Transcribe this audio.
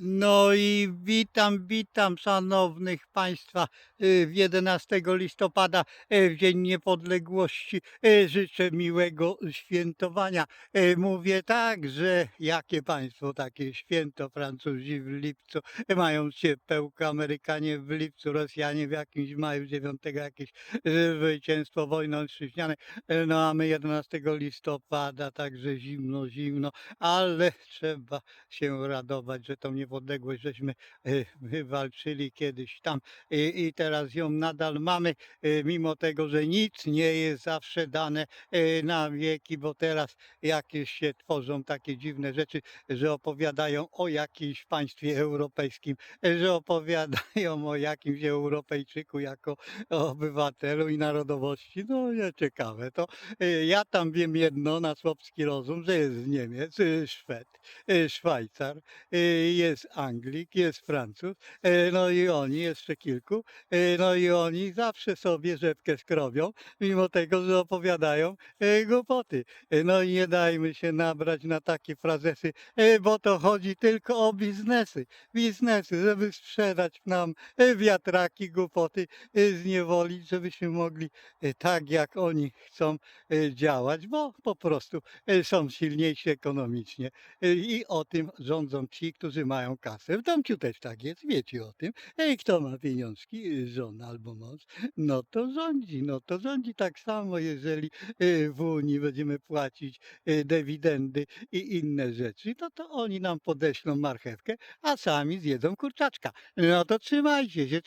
No i witam, witam szanownych Państwa y, w 11 listopada, y, w Dzień Niepodległości. Y, Życzę miłego świętowania. Mówię tak, że jakie państwo takie święto, Francuzi w lipcu, mają ciepełko, Amerykanie w lipcu, Rosjanie w jakimś maju 9 jakieś zwycięstwo wojną y, no a my 11 listopada, także zimno, zimno, ale trzeba się radować, że tą niepodległość żeśmy y, wywalczyli kiedyś tam i, i teraz ją nadal mamy, y, mimo tego, że nic nie jest zawsze dane na wieki, bo teraz jakieś się tworzą takie dziwne rzeczy, że opowiadają o jakimś państwie europejskim, że opowiadają o jakimś Europejczyku jako obywatelu i narodowości. No nie ciekawe. To ja tam wiem jedno na słowski rozum, że jest Niemiec, y, Szwed, Szwajcar, y, jest Anglik, jest Francuz, y, no i oni, jeszcze kilku, y, no i oni zawsze sobie rzepkę skrobią, mimo tego, że opowiadają y, głupoty. No i nie dajmy się nabrać na takie frazesy, bo to chodzi tylko o biznesy, biznesy, żeby sprzedać nam wiatraki, głupoty, zniewolić, żebyśmy mogli tak, jak oni chcą działać, bo po prostu są silniejsi ekonomicznie. I o tym rządzą ci, którzy mają kasę. W domciu też tak jest, wiecie o tym. Ej, kto ma pieniążki, y, żona albo mąż, no to rządzi, no to rządzi tak samo, jeżeli y, w Unii będziemy płacić y, dywidendy i inne rzeczy, no to oni nam podeślą marchewkę, a sami zjedzą kurczaczka. No to trzymajcie się.